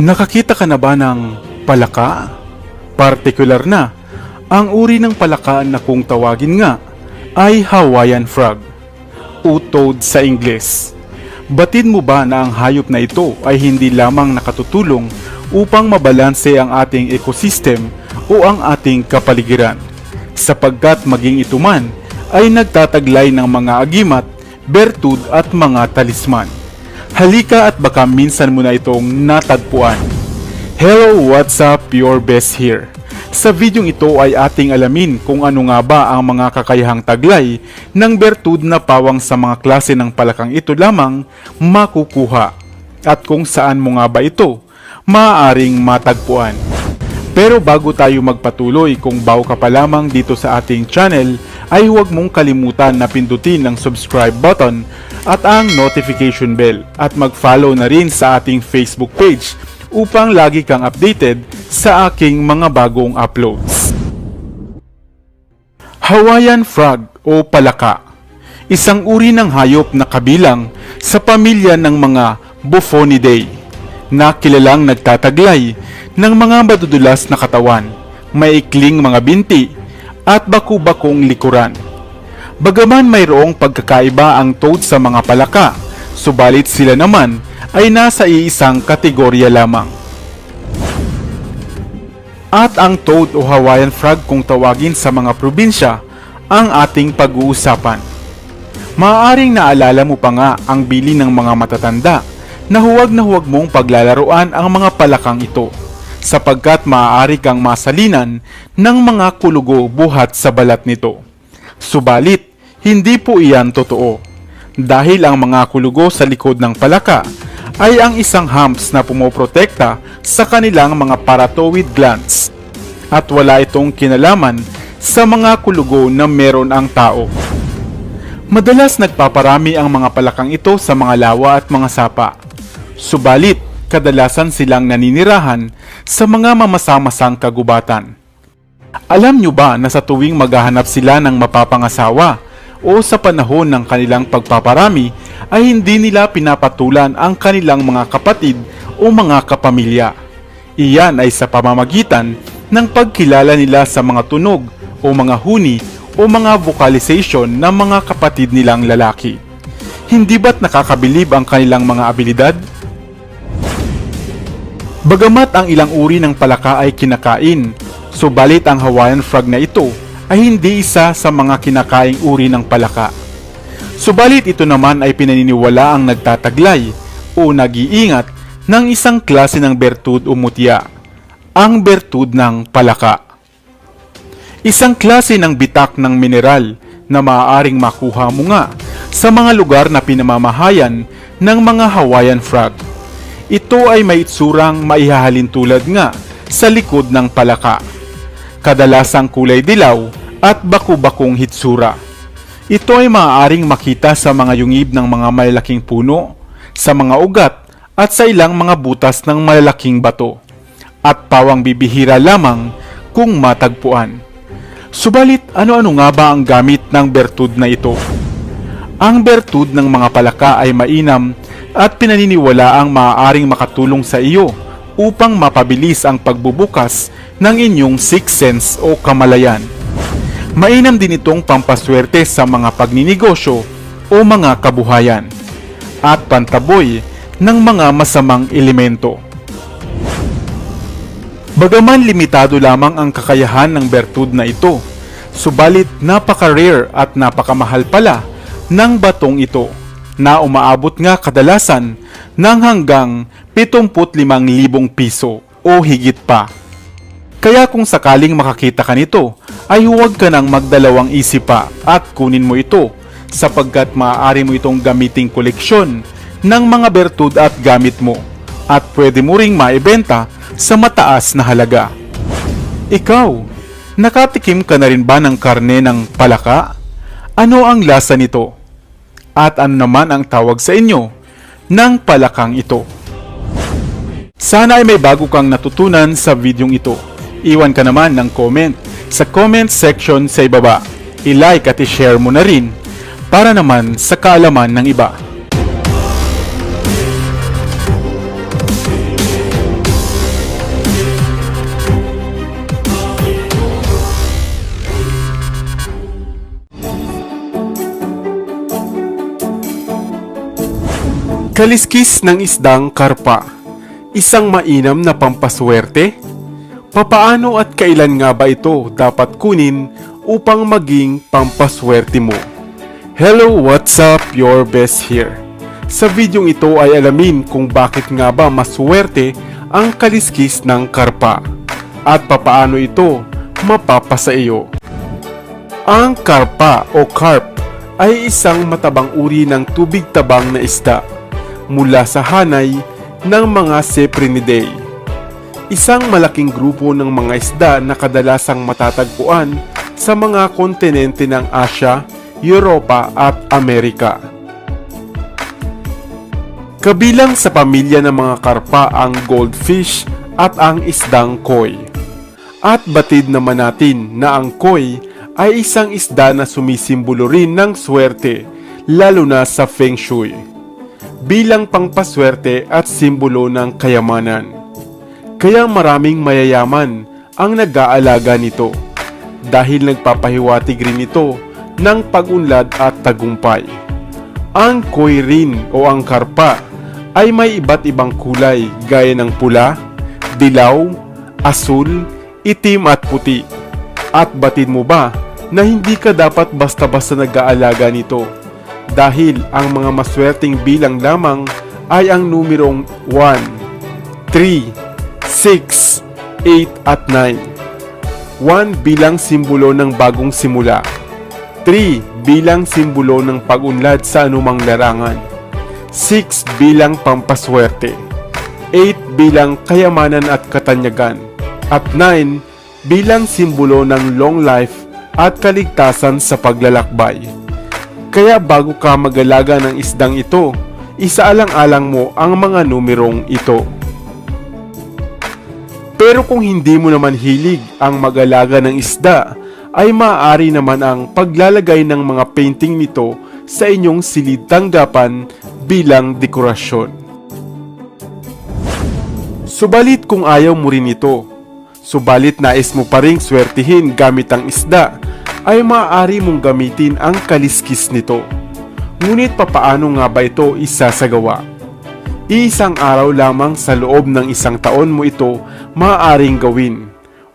Nakakita ka na ba ng palaka? Partikular na, ang uri ng palaka na kung tawagin nga ay Hawaiian frog, o toad sa Ingles. Batid mo ba na ang hayop na ito ay hindi lamang nakatutulong upang mabalanse ang ating ecosystem o ang ating kapaligiran, sapagkat maging ito man ay nagtataglay ng mga agimat, bertud at mga talisman. Halika at baka minsan mo na itong natagpuan. Hello, what's up? Your best here. Sa videong ito ay ating alamin kung ano nga ba ang mga kakayahang taglay ng bertud na pawang sa mga klase ng palakang ito lamang makukuha at kung saan mo nga ba ito maaaring matagpuan. Pero bago tayo magpatuloy kung bago ka pa lamang dito sa ating channel ay huwag mong kalimutan na pindutin ang subscribe button at ang notification bell at mag-follow na rin sa ating Facebook page upang lagi kang updated sa aking mga bagong uploads. Hawaiian frog o palaka Isang uri ng hayop na kabilang sa pamilya ng mga Buffonidae na kilalang nagtataglay ng mga madudulas na katawan, maikling mga binti at baku-bakong likuran. Bagaman mayroong pagkakaiba ang toad sa mga palaka, subalit sila naman ay nasa iisang kategorya lamang. At ang toad o Hawaiian frog kung tawagin sa mga probinsya ang ating pag-uusapan. Maaaring naalala mo pa nga ang bili ng mga matatanda na huwag na huwag mong paglalaruan ang mga palakang ito sapagkat maaari kang masalinan ng mga kulugo buhat sa balat nito. Subalit, hindi po iyan totoo dahil ang mga kulugo sa likod ng palaka ay ang isang humps na pumoprotekta sa kanilang mga paratowid glands at wala itong kinalaman sa mga kulugo na meron ang tao. Madalas nagpaparami ang mga palakang ito sa mga lawa at mga sapa. Subalit, kadalasan silang naninirahan sa mga mamasa-masang kagubatan. Alam nyo ba na sa tuwing maghahanap sila ng mapapangasawa o sa panahon ng kanilang pagpaparami ay hindi nila pinapatulan ang kanilang mga kapatid o mga kapamilya. Iyan ay sa pamamagitan ng pagkilala nila sa mga tunog o mga huni o mga vocalization ng mga kapatid nilang lalaki. Hindi ba't nakakabilib ang kanilang mga abilidad? Bagamat ang ilang uri ng palaka ay kinakain, subalit ang Hawaiian frog na ito ay hindi isa sa mga kinakaing uri ng palaka. Subalit ito naman ay pinaniniwala ang nagtataglay o nag-iingat ng isang klase ng bertud o mutya, ang bertud ng palaka. Isang klase ng bitak ng mineral na maaaring makuha mo nga sa mga lugar na pinamamahayan ng mga Hawaiian frog. Ito ay may itsurang maihahalin tulad nga sa likod ng palaka. Kadalasang kulay dilaw at baku-bakong hitsura. Ito ay maaaring makita sa mga yungib ng mga malalaking puno, sa mga ugat at sa ilang mga butas ng malalaking bato. At pawang bibihira lamang kung matagpuan. Subalit ano-ano nga ba ang gamit ng bertud na ito? Ang bertud ng mga palaka ay mainam at pinaniniwala ang maaaring makatulong sa iyo upang mapabilis ang pagbubukas ng inyong sixth sense o kamalayan. Mainam din itong pampaswerte sa mga pagninegosyo o mga kabuhayan at pantaboy ng mga masamang elemento. Bagaman limitado lamang ang kakayahan ng bertud na ito, subalit napaka-rare at napakamahal pala ng batong ito na umaabot nga kadalasan ng hanggang 75,000 piso o higit pa. Kaya kung sakaling makakita ka nito, ay huwag ka nang magdalawang isip pa at kunin mo ito sapagkat maaari mo itong gamiting koleksyon ng mga bertud at gamit mo at pwede mo ring maibenta sa mataas na halaga. Ikaw, nakatikim ka na rin ba ng karne ng palaka? Ano ang lasa nito? At ano naman ang tawag sa inyo ng palakang ito? Sana ay may bago kang natutunan sa videong ito. Iwan ka naman ng comment sa comment section sa ibaba. I-like at i-share mo na rin para naman sa kaalaman ng iba. Kaliskis ng isdang karpa, isang mainam na pampaswerte Papaano at kailan nga ba ito dapat kunin upang maging pampaswerte mo? Hello, what's up? Your best here. Sa videong ito ay alamin kung bakit nga ba maswerte ang kaliskis ng karpa at papaano ito mapapasa iyo. Ang karpa o carp ay isang matabang uri ng tubig tabang na isda mula sa hanay ng mga Cephrynidae. Isang malaking grupo ng mga isda na kadalasang matatagpuan sa mga kontinente ng Asya, Europa at Amerika. Kabilang sa pamilya ng mga karpa ang goldfish at ang isdang koi. At batid naman natin na ang koi ay isang isda na sumisimbolo rin ng swerte, lalo na sa Feng Shui, bilang pangpaswerte at simbolo ng kayamanan. Kaya maraming mayayaman ang nag-aalaga nito dahil nagpapahiwatig rin ito ng pag-unlad at tagumpay. Ang koi rin o ang karpa ay may iba't ibang kulay gaya ng pula, dilaw, asul, itim at puti. At batid mo ba na hindi ka dapat basta-basta nag-aalaga nito dahil ang mga maswerteng bilang lamang ay ang numerong 1, 3, 6, 8 at 9. 1 bilang simbolo ng bagong simula. 3 bilang simbolo ng pag-unlad sa anumang larangan. 6 bilang pampaswerte. 8 bilang kayamanan at katanyagan. At 9 bilang simbolo ng long life at kaligtasan sa paglalakbay. Kaya bago ka mag-alaga ng isdang ito, isaalang-alang mo ang mga numerong ito. Pero kung hindi mo naman hilig ang mag-alaga ng isda, ay maaari naman ang paglalagay ng mga painting nito sa inyong silid tanggapan bilang dekorasyon. Subalit kung ayaw mo rin ito, subalit nais mo pa ring swertihin gamit ang isda, ay maaari mong gamitin ang kaliskis nito. Ngunit papaano nga ba ito isasagawa? Iisang araw lamang sa loob ng isang taon mo ito maaaring gawin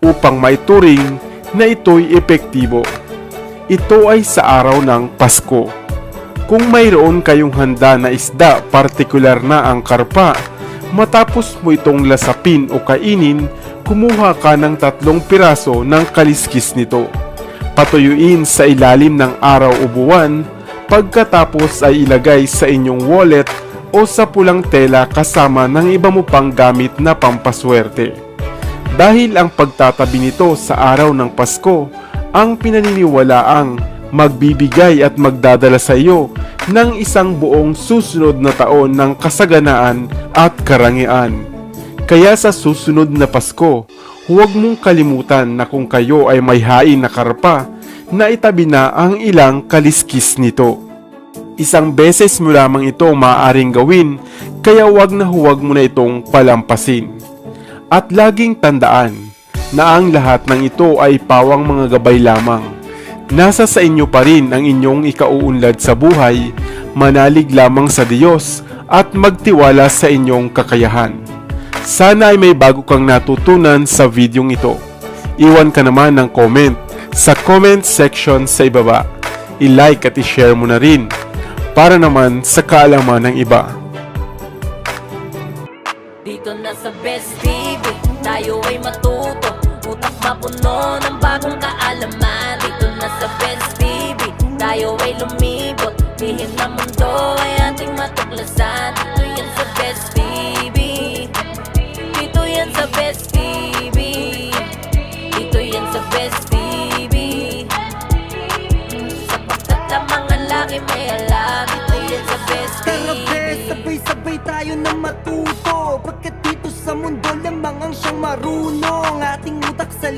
upang maituring na ito'y epektibo. Ito ay sa araw ng Pasko. Kung mayroon kayong handa na isda, partikular na ang karpa, matapos mo itong lasapin o kainin, kumuha ka ng tatlong piraso ng kaliskis nito. Patuyuin sa ilalim ng araw o buwan, pagkatapos ay ilagay sa inyong wallet o sa pulang tela kasama ng iba mo pang gamit na pampaswerte. Dahil ang pagtatabi nito sa araw ng Pasko, ang pinaniniwalaang magbibigay at magdadala sa iyo ng isang buong susunod na taon ng kasaganaan at karangian. Kaya sa susunod na Pasko, huwag mong kalimutan na kung kayo ay may hain na karpa, na itabi na ang ilang kaliskis nito. Isang beses mo lamang ito maaaring gawin, kaya huwag na huwag mo na itong palampasin. At laging tandaan na ang lahat ng ito ay pawang mga gabay lamang. Nasa sa inyo pa rin ang inyong ikauunlad sa buhay, manalig lamang sa Diyos at magtiwala sa inyong kakayahan. Sana ay may bago kang natutunan sa videong ito. Iwan ka naman ng comment sa comment section sa ibaba. I-like at i-share mo na rin para naman sa kaalaman ng iba. Dito na sa Best TV, tayo ay matuto. Utak mapuno ng bagong kaalaman. Dito na sa Best TV, tayo ay lumibot. Lihim na mundo ay ating matuklasan. Dito yan sa Best TV Dito yan sa Best TV sa